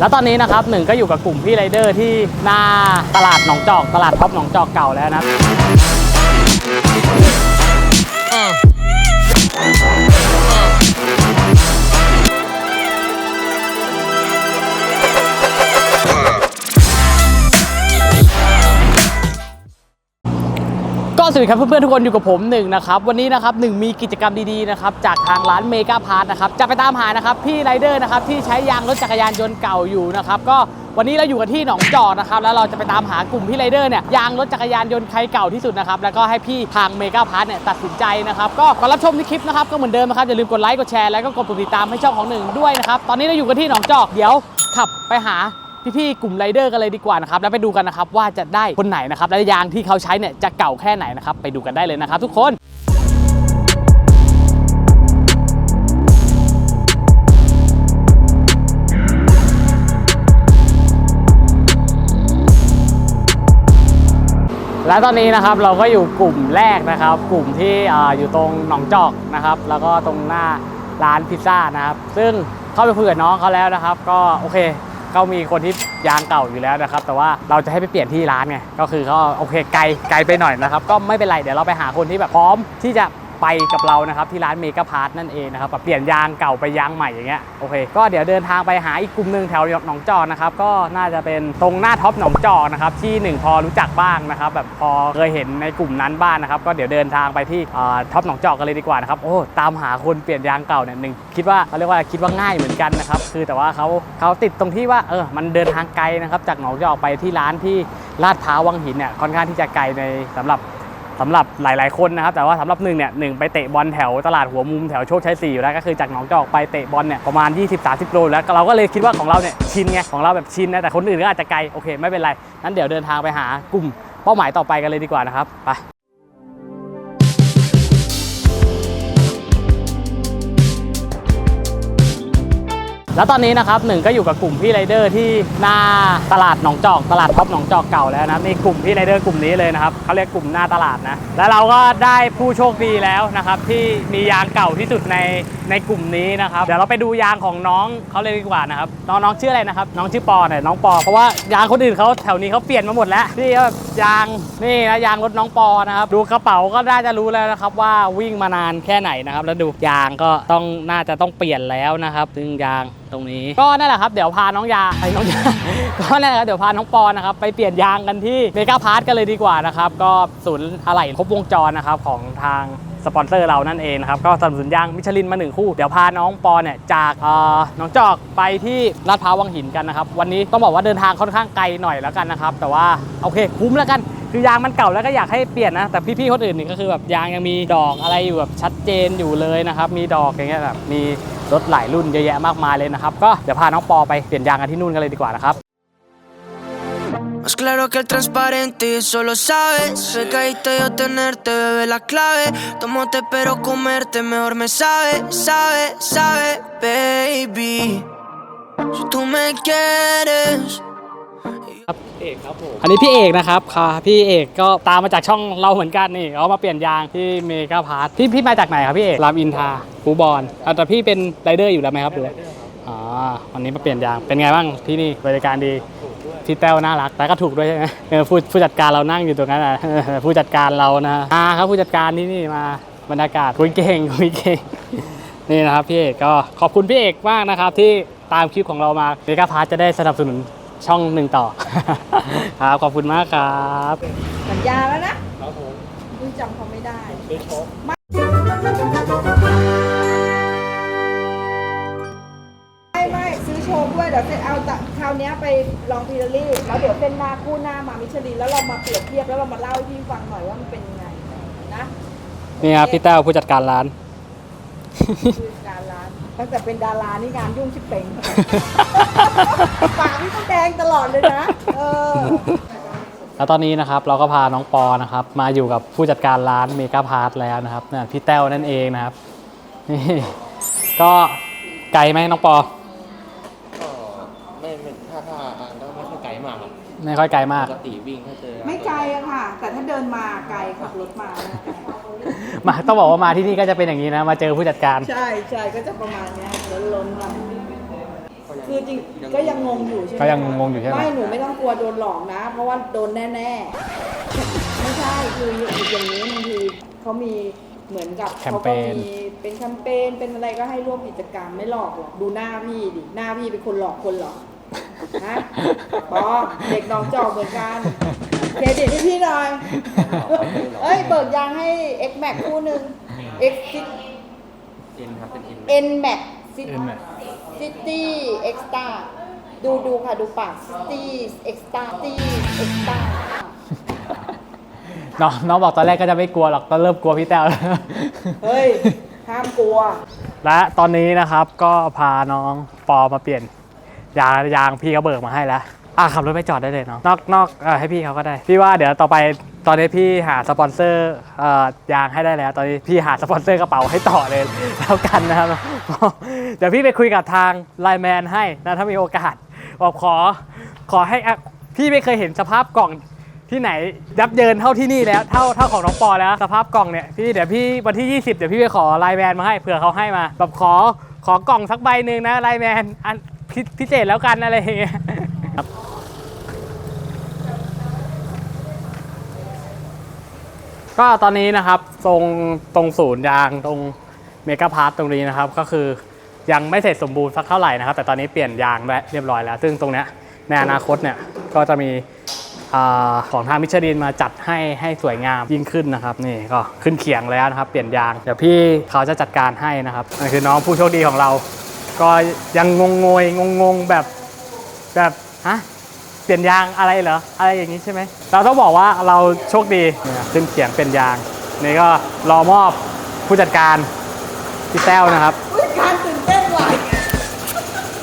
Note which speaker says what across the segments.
Speaker 1: แล้วตอนนี้นะครับหนึ่งก็อยู่กับกลุ่มพี่ไรเดอร์ที่หน้าตลาดหนองจอก ตลาดท็อปหนองจอกเก่าแล้วนะ สวัสดีครับเพื่อนๆทุกคนอยู่กับผมหนึ่งนะครับวันนี้นะครับหนึ่งมีกิจกรรมดีๆนะครับจากทางร้านเมกาพาร์ทนะครับจะไปตามหานะครับพี่ไรเดอร์นะครับที่ใช้ยางรถจักรยานยนต์เก่าอยู่นะครับก็วันนี้เราอยู่กันที่หนองจอกนะครับแล้วเราจะไปตามหากลุ่มพี่ไรเดอร์เนี่ยยางรถจักรยานยนต์ใครเก่าที่สุดนะครับแล้วก็ให้พี่ทางเมกาพาร์ทเนี่ยตัดสินใจนะครับก็ก่อนรับชมที่คลิปนะครับก็เหมือนเดิมนะครับอย่าลืมกดไลค์กดแชร์แล้วก็กดปุ่มติดตามให้ช่องของหนึ่งด้วยนะครับตอนนี้เราอยู่กันที่หนองจอกเดี๋ยวขับไปหา พี่ๆกลุ่มไรเดอร์กันเลยดีกว่านะครับแล้วไปดูกันนะครับว่าจะได้คนไหนนะครับและยางที่เขาใช้เนี่ยจะเก่าแค่ไหนนะครับไปดูกันได้เลยนะครับ ทุกคนและตอนนี้นะครับเราก็อยู่กลุ่มแรกนะครับ กลุ่มที่ออยู่ตรงหนองจอกนะครับ แล้วก็ตรงหน้าร้านพิซซ่านะครับ ซึ่งเข้าไปคุยกับน้องเขาแล้วนะครับ ก็โอเค ก็มีคนที่ยางเก่าอยู่แล้วนะครับ แต่ว่าเราจะให้ไปเปลี่ยนที่ร้านไงก็คือเขาโอเคไกลไกลไปหน่อยนะครับ ก็ไม่เป็นไรเดี๋ยวเราไปหาคนที่แบบพร้อมที่จะ ไปกับเรานะครับที่ร้านเมกาพาร์ทนั่นเองนะครับแบบเปลี่ยนยางเก่าไปยางใหม่อย่างเงี้ยโอเคก็เดี๋ยวเดินทางไปหาอีกกลุ่มหนึ่งแถวหนองจอกนะครับก็น่าจะเป็นตรงหน้าท็อปหนองจอกนะครับที่หนึ่งพอรู้จักบ้างนะครับแบบพอเคยเห็นในกลุ่มนั้นบ้างนะครับก็เดี๋ยวเดินทางไปที่ท็อปหนองจอกกันเลยดีกว่านะครับโอ้ตามหาคนเปลี่ยนยางเก่าเนี่ยหนึ่งคิดว่าเขาเรียกว่าคิดว่าง่ายเหมือนกันนะครับคือแต่ว่าเขาเขาติดตรงที่ว่าเออมันเดินทางไกลนะครับจากหนองจอกไปที่ร้านที่ลาดพร้าววังหินเนี่ยค่อนข้างที่จะไกลในสำหรับ สำหรับหลาย ๆ คนนะครับ แต่ว่าสำหรับหนึ่งเนี่ยหนึ่งไปเตะบอลแถวตลาดหัวมุมแถวโชคชัย4อยู่แล้วก็คือจากหนองจอกไปเตะบอลเนี่ยประมาณ 20-30 โลแล้วเราก็เลยคิดว่าของเราเนี่ยชินไงของเราแบบชินนะแต่คนอื่นก็อาจจะไกลโอเคไม่เป็นไรนั้นเดี๋ยวเดินทางไปหากลุ่มเป้าหมายต่อไปกันเลยดีกว่านะครับไป แล้วตอนนี้นะครับหนึ่งก็อยู่กับกลุ่มพี่ไรเดอร์ที่หน้าตลาดหนองจอก ตลาดท็อปหนองจอกเก่าแล้วนะครับนี่กลุ่มพี่ไรเดอร์กลุ่มนี้เลยนะครับเขาเรียกกลุ่มหน้าตลาดนะแล้วเราก็ได้ผู้โชคดีแล้วนะครับที่มียางเก่าที่สุดในในกลุ่มนี้นะครับเดี๋ยวเราไปดูยางของน้องเขาเลยดีกว่านะครับน้องน้องชื่ออะไรนะครับน้องชื่อปอเนี่ยน้องปอเพราะว่ายางคนอื่นเขาแถวนี้เขาเปลี่ยนมาหมดแล้วนี่ก็ยางนี่นะยางรถน้องปอนะครับดูกระเป๋าก็น่าจะรู้แล้วนะครับว่าวิ่งมานานแค่ไหนนะครับแล้วดูยางก็ต้องน่าจะต้องเปลี่ยนแล้วนะครับซึ่งยางตรงนี้ ก็นั่นแหละครับเดี๋ยวพาน้องยาไอ้น้องยา ก็นั่นแหละครับเดี๋ยวพาน้องปอนะครับไปเปลี่ยนยางกันที่เมกาพาร์ทกันเลยดีกว่านะครับก็ศูนย์อะไหล่ครบวงจรนะครับของทางสปอนเซอร์เรานั่นเองนะครับก็สนับสนุนยางมิชลินมาหนึ่งคู่ เดี๋ยวพาน้องปอเนี่ยจากเอ่อหน้องจอกไปที่ลาดพร้าววังหินกันนะครับ วันนี้ต้องบอกว่าเดินทางค่อนข้างไกลหน่อยแล้วกันนะครับ แต่ว่าโอเคคุ้มแล้วกัน คือยางมันเก่าแล้วก็อยากให้เปลี่ยนนะ แต่พี่ๆคนอื่นนี่ก็คือแบบยางยังมีดอกอะไรอยู่แบบชัดเจนอยู่เลยนะครับ มีดอกอย่างเงี้ยแบบมี รถหลายรุ่นเยอะแยะมากมายเลยนะครับ ก็เดี๋ยวพาน้องปอไปเปลี่ยนยางกันที่นู่นกันเลยดีกว่านะครับ
Speaker 2: Más claro que el transparente, solo sabes. Sé que ahí te yo tenerte, bebé, la clave. Tomo te pero comerte, mejor me sabe, sabe, sabe, baby. Si tú me quieres.
Speaker 1: ครับเอกครับผมอันนี้พี่เอกนะครับค่ะพี่เอกก็ตามมาจากช่องเราเหมือนกันนี่เขามาเปลี่ยนยางที่เมกาพาร์ทพี่พี่มาจากไหนครับพี่เอกรามอินทราฟูบอลอะแต่พี่เป็นไรเดอร์อยู่แล้วไหมครับหรือว่าอ๋อวันนี้มาเปลี่ยนยางเป็นไงบ้างที่นี่บริการดีพี่แต้วน่ารักแต่ก็ถูกด้วยใช่ไหมเออผู้ผู้จัดการเรานั่งอยู่ตรงนั้นอะผู้จัดการเรานะอ่าครับผู้จัดการที่นี่มาบรรยากาศคุยเก่งคุยเก่งนี่นะครับพี่เอกก็ขอบคุณพี่เอกมากนะครับที่ตามคลิปของเรามาเมกาพาร์ทจะได้สนับสนุน ช่องหนึ่งต่อ ครับ ขอบคุณมากครับ
Speaker 3: สัญญาแล้วนะครับ
Speaker 1: ผม
Speaker 3: มึงจำเขาไม่ได้
Speaker 1: ได้ชก
Speaker 3: ไม่ไม่ซื้อโชว์ด้วยเดี๋ยวเซนเอาตะคราวเนี้ยไปลองพิลลี่แล้วเดี๋ยวเส้นหน้าคู่หน้ามามิชลินแล้วเรามาเปรียบเทียบแล้วเรามาเล่าให้พี่ฟังหน่อยว่ามันเป็นยังไงนะ
Speaker 1: นี่ครับพี่แต้วผู้จัดการร้าน
Speaker 3: คือการร้านตั้งแต่เป็นดารานี่งานยุ่งชิบเป่ง ปากพี่ต้องแดงตลอดเลยนะเออ
Speaker 1: แล้วตอนนี้นะครับเราก็พาน้องปอนะครับ มาอยู่กับผู้จัดการร้านเมกาพาร์ทแล้วนะครับเนี่ยพี่แต้วนั่นเองนะครับนี่ก็ไกลไหมน้องปอ
Speaker 4: ก็ไม่ไม่ถ้าถ้าอ่านก็ไม่ค่อยไกลมากครับ
Speaker 1: ไม่ค่อยไกลมาก
Speaker 4: ปกติวิ่งถ้าเจอ
Speaker 3: ไม่ไกลอะค่ะ แต่ถ้าเดินมาไกลขับรถมานะไกล
Speaker 1: มาต้องบอกว่ามาที่นี่ก็จะเป็นอย่างนี้นะ มาเจอผู้จัดการ
Speaker 3: ใช่ใช่ก็จะประมาณเนี้ยล้นๆหน่อย
Speaker 4: ก็ยัง
Speaker 3: คือจริงก็ยังงงอยู่ใช่ไหม
Speaker 1: ก็ยังงงอยู่ใช่ไหม
Speaker 3: ไม่หนูไม่ต้องกลัวโดนหลอกนะ เพราะว่าโดนแน่ๆ ไม่ใช่คืออย่างนี้บางทีเขามีเหมือนกับ
Speaker 1: แคม
Speaker 3: เขา
Speaker 1: เป
Speaker 3: ก็
Speaker 1: ญ
Speaker 3: มีเป็นแคมเปญเป็นอะไรก็ให้ร่วมกิจกรรมไม่หลอกหรอกดูหน้าพี่ดิหน้าพี่เป็นคนหลอกคนเหรอฮะปอเด็กน้องจอกเหมือนกันเครดิตให้พี่หน่อยเอ้ยเบิกยางให้ X Max คู่หนึ่ง X
Speaker 4: อินครับเป็นอิน
Speaker 3: N Max
Speaker 1: N-Max
Speaker 3: City Extra ดูดูค่ะ ดูปาก City Extra City Extra
Speaker 1: น้องน้องบอกตอนแรกก็จะไม่กลัวหรอกตอนเริ่มกลัวพี่แต้วแล้ว
Speaker 3: เฮ้ย ห้ามกลัว
Speaker 1: และตอนนี้นะครับก็พาน้องปอมาเปลี่ยนยางยางพี่เขาเบิกมาให้แล้วอะขับรถไปจอดได้เลยเนาะนอกนอกเออให้พี่เขาก็ได้ พี่ว่าเดี๋ยวต่อไปตอนนี้พี่หาสปอนเซอร์เอ่อยางให้ได้แล้ว ตอนนี้พี่หาสปอนเซอร์กระเป๋าให้ต่อเลย แล้วกันนะครับ เดี๋ยวพี่ไปคุยกับทางไลแมนให้นะถ้ามีโอกาสบอกขอขอให้พี่ไม่เคยเห็นสภาพกล่องที่ไหนยับเยินเท่าที่นี่แล้วเท่าเท่าของน้องปอแล้วสภาพกล่องเนี่ยพี่เดี๋ยวพี่วันที่ 20 เดี๋ยวพี่ไปขอไลแมนมาให้เผื่อเขาให้มาแบบขอขอกล่องสักใบหนึ่งนะไลแมนอันพิเศษแล้วกันอะไรอย่างเงี้ยครับก็ตอนนี้นะครับ ตรงตรงศูนย์ยางตรงเมกาพาร์ตตรงนี้นะครับก็คือ ยังไม่เสร็จสมบูรณ์สักเท่าไหร่นะครับ แต่ตอนนี้เปลี่ยนยางและเรียบร้อยแล้ว ซึ่งตรงนี้ในอนาคตเนี่ยก็จะมีอของทางมิชลินมาจัดให้ให้สวยงามยิ่งขึ้นนะครับ นี่ก็ขึ้นเขียงแล้วนะครับ เปลี่ยนยางเดี๋ยวพี่เขาจะจัดการให้นะครับนั่นคือน้องผู้โชคดีของเรา ก็ยังงงงยงงงแบบแบบฮะเปลี่ยนยางอะไรเหรออะไรอย่างนี้ใช่ไหมเราต้องบอกว่าเราโชคดีขึ้นเขียงเป็นยางนี่ก็รอมอบผู้จัดการพี่แต้วนะครับ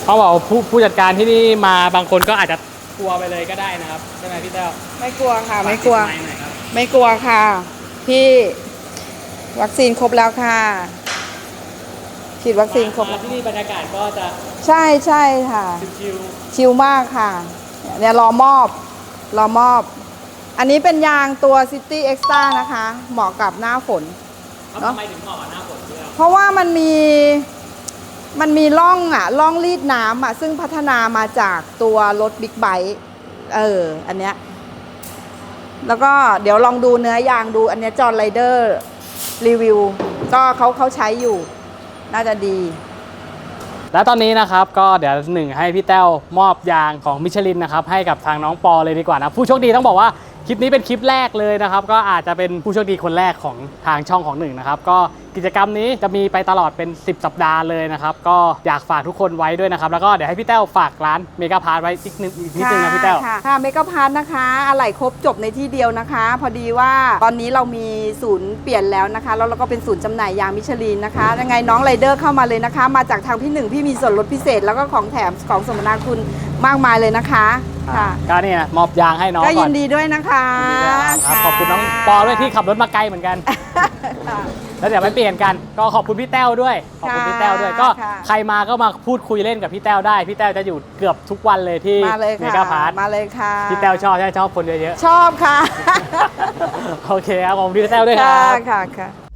Speaker 1: เขาบอกว่าผู้ผู้จัดการที่นี่มาบางคนก็อาจจะกลัวไปเลยก็ได้นะครับใช่ไหมพี่แต้ว
Speaker 3: ไม่กลัวค่ะไม่กลัว
Speaker 1: ฝาติดไค์หน่อยครับ
Speaker 3: ไม่กลัวค่ะ พี่วัคซีนครบแล้วค่ะ ฉีดวัคซีนครบ
Speaker 1: มา
Speaker 3: แล้ว
Speaker 1: ที่นี่บรรยากาศก็จะ
Speaker 3: ใช่ใช่ค่ะ
Speaker 1: ชิว
Speaker 3: ชิลมากค่ะ เนี่ยรอมอบ รอมอบ อันนี้เป็นยางตัว City Extra นะคะ เหมาะกับหน้าฝน
Speaker 1: ๆแล้ว
Speaker 3: เนอะ
Speaker 1: ทำไมถึงเหมาะกับหน้าฝนด้วย
Speaker 3: เพราะว่ามันมี มันมีร่องอะร่องรีดน้ำอะ ซึ่งพัฒนามาจากตัวรถบิ๊กไบค์เออ อันเนี้ย แล้วก็เดี๋ยวลองดูเนื้อยางดู อันเนี้ยจอห์นไรเดอร์รีวิว ก็เขาเขาใช้อยู่ น่าจะดี
Speaker 1: แล้วตอนนี้นะครับก็เดี๋ยวหนึ่งให้พี่แต้วมอบยางของมิชลินนะครับ ให้กับทางน้องปอเลยดีกว่านะผู้โชคดีต้องบอกว่าคลิปนี้เป็นคลิปแรกเลยนะครับ ก็อาจจะเป็นผู้โชคดีคนแรกของทางช่องของหนึ่งนะครับ ก็ กิจกรรมนี้จะมีไปตลอดเป็น 10 สัปดาห์เลยนะครับ ก็อยากฝากทุกคนไว้ด้วยนะครับ แล้วก็เดี๋ยวให้พี่แต้วฝากร้านเมกาพาร์ทไว้อีกนิดอีกนิดนึงนะพี่แต้ว
Speaker 3: ค่ะค่ะเมกะพาร์ทนะคะ อะไหล่ครบจบในที่เดียวนะคะ พอดีว่าตอนนี้เรามีศูนย์เปลี่ยนแล้วนะคะ แล้วเราก็เป็นศูนย์จำหน่ายยางมิชลินนะคะ ยังไงน้องไรเดอร์เข้ามาเลยนะคะ มาจากทางพี่หนึ่งพี่มีส่วนลดพิเศษ แล้วก็ของแถมของสมนาคุณมากมายเลยนะคะค่ะ
Speaker 1: ก็นี่นะมอบยางให้น้อง
Speaker 3: ก็
Speaker 1: ก่
Speaker 3: ยิ
Speaker 1: อน
Speaker 3: นดีด้วยนะคะ
Speaker 1: ครับขอบคุณน้องปอด้วยที่ขับรถมาไกลเหมือนกัน
Speaker 3: ค่ะ
Speaker 1: แล้วเดี๋ยวไปเปลี่ยนกันก็ขอบคุณพี่แต้วด้วย ขอบคุณพี่แต้วด้วย ก็
Speaker 3: ค่ะ
Speaker 1: ใครมาก็มาพูดคุยเล่นกับพี่แต้วได้ พี่แต้วจะอยู่เกือบทุกวันเลยที่
Speaker 3: มาเลย
Speaker 1: เม
Speaker 3: ค่ะ
Speaker 1: กาพาร์ท
Speaker 3: มาเลยค่ะ
Speaker 1: พี่แต้วชอบใช่ชอบคนเยอะ
Speaker 3: ชอบค่ะ
Speaker 1: ๆ โอเคครับขอบคุณพี่แต้วด้วยค
Speaker 3: ค่ะ
Speaker 1: รับ
Speaker 3: ค่ะค่ะ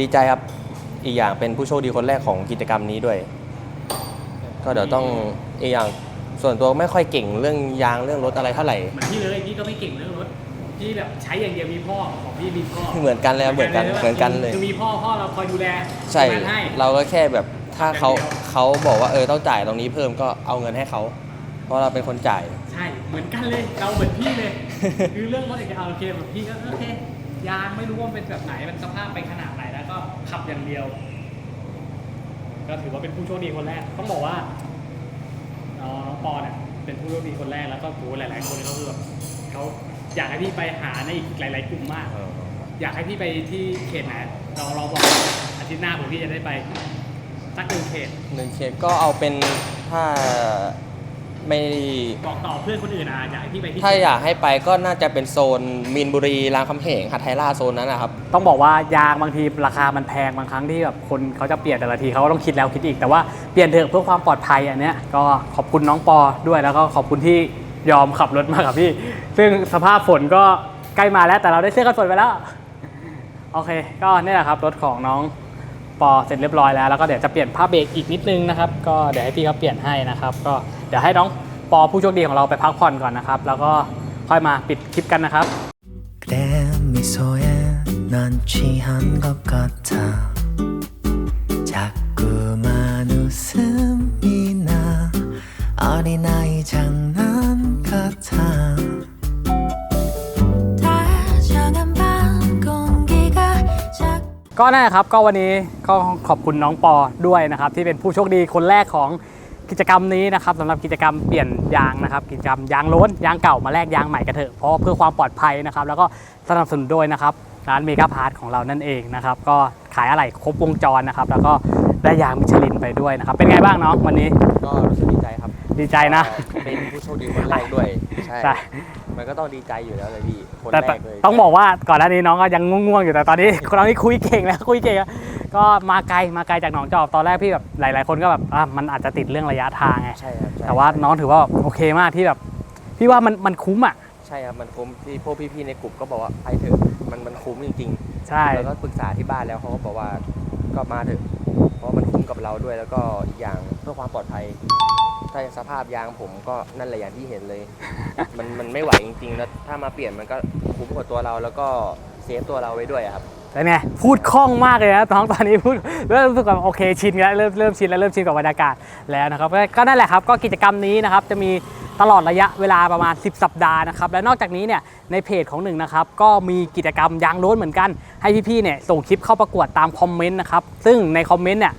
Speaker 4: ดีใจครับ อีกอย่างเป็นผู้โชคดีคนแรกของกิจกรรมนี้ด้วย ก็เดี๋ยวต้องอีกอย่างส่วนตัวไม่ค่อยเก่งเรื่องยางเรื่องรถอะไรเท่าไหร่
Speaker 1: เหมือนพี่เลยพี่ก็ไม่เก่งเรื่องรถพี่แบบใช้อย่างเดียวมีพ่อของพี่มีพ่อ
Speaker 4: เหมือนกันเลยครับเหมือนกันเหมือนกันเลย
Speaker 1: คือมีพ่อพ่อเราคอยดูแล
Speaker 4: ใช่
Speaker 1: งานให้
Speaker 4: เราก็แค่แบบถ้าเขา
Speaker 1: อย่างเดียว
Speaker 4: เขาบอกว่าเออต้องจ่ายตรงนี้เพิ่มก็เอาเงินให้เขา เพราะเราเป็นคนจ่าย
Speaker 1: ใช่เหมือนกันเลยเราเหมือนพี่เลย คือเรื่องรถเอกเอาโอเคแบบพี่ก็โอเคยางไม่รู้ว่ามันเป็นแบบไหนมันสภาพไปขนาดไหนแล้วก็ ขับอย่างเดียว ก็ถือว่าเป็นผู้โชคดีคนแรก ต้องบอกว่าน้องน้องปอเนี่ยเป็นผู้โชคดีคนแรกแล้วก็โหหลาย ๆ คนเขาคือแบบเขาอยากให้พี่ไปหาในอีกหลาย ๆ กลุ่มมาก อยากให้พี่ไปที่เขตไหนเราเราบอกอาทิตย์หน้าผมพี่จะได้ไปสักหนึ่งเขต
Speaker 4: หนึ่งเคสก็เอาเป็นถ้า ไม่
Speaker 1: บอกต่อเพื่อนคนอื่นอะอยากให้พี่ไปที่
Speaker 4: ถ้าอยากให้ไปก็น่าจะเป็นโซนมีนบุรีรามคำแหงหัดไทยล่าโซนนั้นนะครับ
Speaker 1: ต้องบอกว่ายางบางทีราคามันแพงบางครั้งที่แบบคนเขาจะเปลี่ยนแต่ละทีเขาก็ต้องคิดแล้วคิดอีกแต่ว่าเปลี่ยนเถอะเพื่อความปลอดภัยอันเนี้ยก็ขอบคุณน้องปอด้วยแล้วก็ขอบคุณที่ยอมขับรถมากับพี่ ซึ่งสภาพฝนก็ใกล้มาแล้วแต่เราได้เสื้อกันฝนไปแล้ว โอเค ก็นี่แหละครับรถของน้องปอเสร็จเรียบร้อยแล้วแล้วก็เดี๋ยวจะเปลี่ยนผ้าเบรกอีกนิดนึงนะครับ ก็เดี๋ยวให้พี่เขาเปลี่ยนให้นะครับ ก็ เดี๋ยวให้น้องปอผู้โชคดีของเราไปพักผ่อนก่อนนะครับ แล้วก็ค่อยมาปิดคลิปกันนะครับ
Speaker 5: 그래 미소에 난 취한 것 같아 자꾸만 웃음이 나 어린아이 장난 같아
Speaker 6: 다정한 밤 공기가 작
Speaker 1: ก็นั่นแหละครับก็วันนี้ก็ขอบคุณน้องปอด้วยนะครับ ที่เป็นผู้โชคดีคนแรกของ กิจกรรมนี้นะครับสำหรับกิจกรรมเปลี่ยนยางนะครับ กิจกรรมยางโล้นยางเก่ามาแลกยางใหม่กันเถอะเพราะเพื่อความปลอดภัยนะครับ แล้วก็สนับสนุนโดยนะครับร้านเมกาพาร์ทของเรานั่นเองนะครับ ก็ขายอะไหล่ครบวงจรนะครับ แล้วก็ได้ยางมิชลินไปด้วยนะครับ เป็นไงบ้างน้องวันนี้
Speaker 4: ก็รู้สึกดีใจครับ
Speaker 1: ดีใจนะ
Speaker 4: เป็นผู้โชคดีคนแรกด้วยใช่
Speaker 1: ใช่
Speaker 4: มันก็ต้องดีใจอยู่แล้วเลยพี่คน
Speaker 1: แต่
Speaker 4: แรกเลย
Speaker 1: ต้องบอกว่าก่อนหน้านี้น้องก็ยังง่วงๆอยู่แต่ตอนนี้น้องนี่คุยเก่งแล้วคุยเก่งแล้ว ก็มาไกลมาไกลจากหนองจอกตอนแรกพี่แบบหลาย ๆ คนก็แบบอะมันอาจจะติดเรื่องระยะทางไง
Speaker 4: ใช่ครับใช่
Speaker 1: แต่ว่าน้องถือว่าโอเคมากที่แบบ พี่ว่ามันมันคุ้มอะ
Speaker 4: ใช่ครับมันคุ้มที่พวกพี่ๆในกลุ่มก็บอกว่าไปเถอะมันมันคุ้มจริง
Speaker 1: ใช่
Speaker 4: ๆแล้วก็ปรึกษาที่บ้านแล้วเขาก็บอกว่าก็มาเถอะเพราะมันคุ้มกับเราด้วย แล้วก็อีกอย่างเพื่อความปลอดภัยถ้าสภาพยางผมก็นั่นแหละอย่างที่เห็นเลย มันมันไม่ไหวจริงๆแล้วถ้ามาเปลี่ยนมันก็คุ้มกับตัวเราแล้วก็เซฟตัวเราไว้ด้วยอะครับ
Speaker 1: แล้วไงพูดคล่องมากเลยนะน้องตอนนี้พูดเริ่มรู้สึกแบบโอเคชินแล้วเริ่มเริ่มชินแล้วเริ่มชินกับบรรยากาศแล้วนะครับก็นั่นแหละครับก็กิจกรรมนี้นะครับจะมีตลอดระยะเวลาประมาณ 10 สัปดาห์นะครับและนอกจากนี้เนี่ยในเพจของหนึ่งนะครับก็มีกิจกรรมยางโล้นเหมือนกันให้พี่ๆเนี่ยส่งคลิปเข้าประกวดตามคอมเมนต์นะครับซึ่งในคอมเมนต์เนี่ย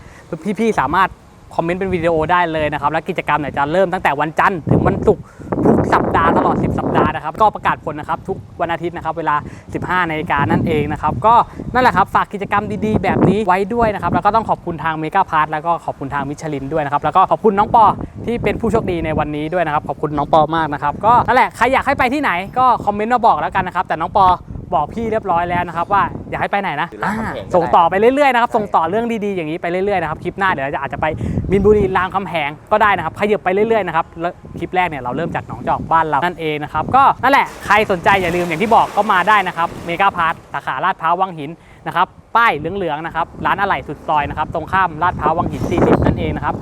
Speaker 1: พี่ๆสามารถคอมเมนต์เป็นวิดีโอได้เลยนะครับและกิจกรรมเนี่ยจะเริ่มตั้งแต่วันจันทร์ถึงวันศุกร์ทุกสัปดาห์ตลอด 10 สัปดาห์ นะครับก็ประกาศผลนะครับทุกวันอาทิตย์นะครับเวลา 15นาฬิกานั่นเองนะครับก็นั่นแหละครับฝากกิจกรรมดีๆ แบบนี้ไว้ด้วยนะครับแล้วก็ต้องขอบคุณทางเมกาพาร์ทแล้วก็ขอบคุณทางมิชลินด้วยนะครับแล้วก็ขอบคุณน้องปอที่เป็นผู้โชคดีในวันนี้ด้วยนะครับขอบคุณน้องปอมากนะครับก็นั่นแหละใครอยากให้ไปที่ไหนก็คอมเมนต์มาบอกแล้วกันนะครับแต่น้องปอ บอกพี่เรียบร้อยแล้วนะครับว่าอยากให้ไปไหนนะ
Speaker 4: หรือรามคำแหงก็ได้
Speaker 1: ส่งต่อไปเรื่อยๆนะครับ
Speaker 4: ใช่
Speaker 1: ส่งต่อเรื่องดีๆอย่างนี้ไปเรื่อยๆนะครับคลิปหน้าเดี๋ยวเราจะอาจจะไปมินบุรีรามคำแหงก็ได้นะครับขยับไปเรื่อยๆนะครับแล้วคลิปแรกเนี่ยเราเริ่มจากหนองจอกบ้านเรานั่นเองนะครับก็นั่นแหละใครสนใจอย่าลืมอย่างที่บอกก็มาได้นะครับเมกาพาร์ทสาขาลาดพร้าววังหินนะครับป้ายเหลืองๆนะครับร้านอะไหล่สุดซอยนะครับตรงข้ามลาดพร้าววังหิน 40 นั่นเองนะครับ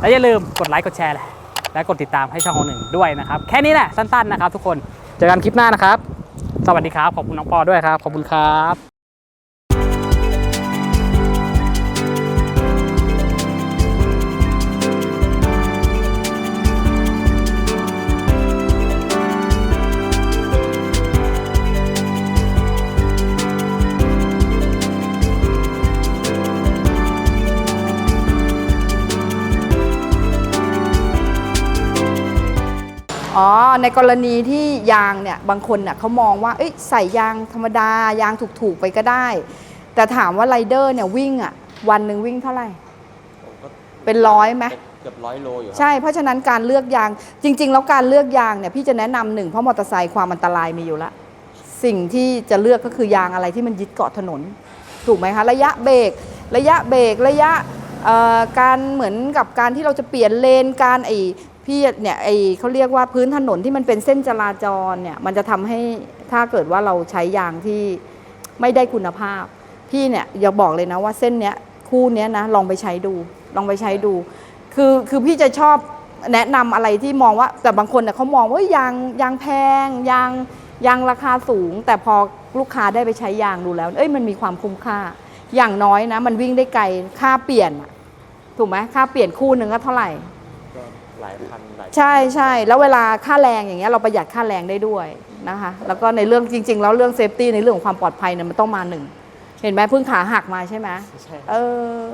Speaker 1: และอย่าลืมกดไลค์กดแชร์และกดติดตามให้ช่องของหนึ่งด้วยนะครับแค่นี้แหละสั้นๆนะครับทุกคนเจอกันคลิปหน้านะครับ สวัสดีครับ ขอบคุณน้องปอด้วยครับ ขอบคุณครับ
Speaker 3: ในกรณีที่ยางเนี่ยบางคนเนี่ยเขามองว่าเอ้ยใส่ยางธรรมดายางถูกๆไปก็ได้ แต่ถามว่าไรเดอร์เนี่ยวิ่งอะวันหนึ่งวิ่งเท่าไหร่
Speaker 4: ผมก็
Speaker 3: เป็นร้อยไหม
Speaker 4: เกือบร้อยโลอยู่ครับ
Speaker 3: ใช่เพราะฉะนั้นการเลือกยางจริง ๆ แล้วการเลือกยางเนี่ยพี่จะแนะนำหนึ่งเพราะมอเตอร์ไซค์ความอันตรายมีอยู่แล้วสิ่งที่จะเลือกก็คือยางอะไรที่มันยึดเกาะถนน ถูกไหมคะ ระยะเบรกระยะเบรกระยะเอ่อการเหมือนกับการที่เราจะเปลี่ยนเลนการไอ พี่เนี่ยไอเขาเรียกว่าพื้นถนนที่มันเป็นเส้นจราจรเนี่ยมันจะทำให้ถ้าเกิดว่าเราใช้ยางที่ไม่ได้คุณภาพ พี่เนี่ยอย่าบอกเลยนะว่าเส้นเนี้ยคู่เนี้ยนะลองไปใช้ดู ลองไปใช้ดู คือคือพี่จะชอบแนะนำอะไรที่มองว่าแต่บางคนเนี่ยเขามองว่ายางยางแพงยางยางราคาสูง แต่พอลูกค้าได้ไปใช้ยางดูแล้ว เอ้ยมันมีความคุ้มค่า อย่างน้อยนะ มันวิ่งได้ไกลค่าเปลี่ยนถูกไหมค่าเปลี่ยนคู่หนึ่งก็เท่าไหร่
Speaker 4: หลายพันหลาย
Speaker 3: ใช่ใช่แล้วเวลาค่าแรงอย่างเงี้ยเราประหยัดค่าแรงได้ด้วยนะคะแล้วก็ในเรื่องจริง ๆ แล้วเรื่องเซฟตี้ในเรื่องของความปลอดภัยเนี่ยมันต้องมาหนึ่งเห็นไหมเพิ่งขาหักมาใช่ไหม
Speaker 4: ใช่
Speaker 3: เออ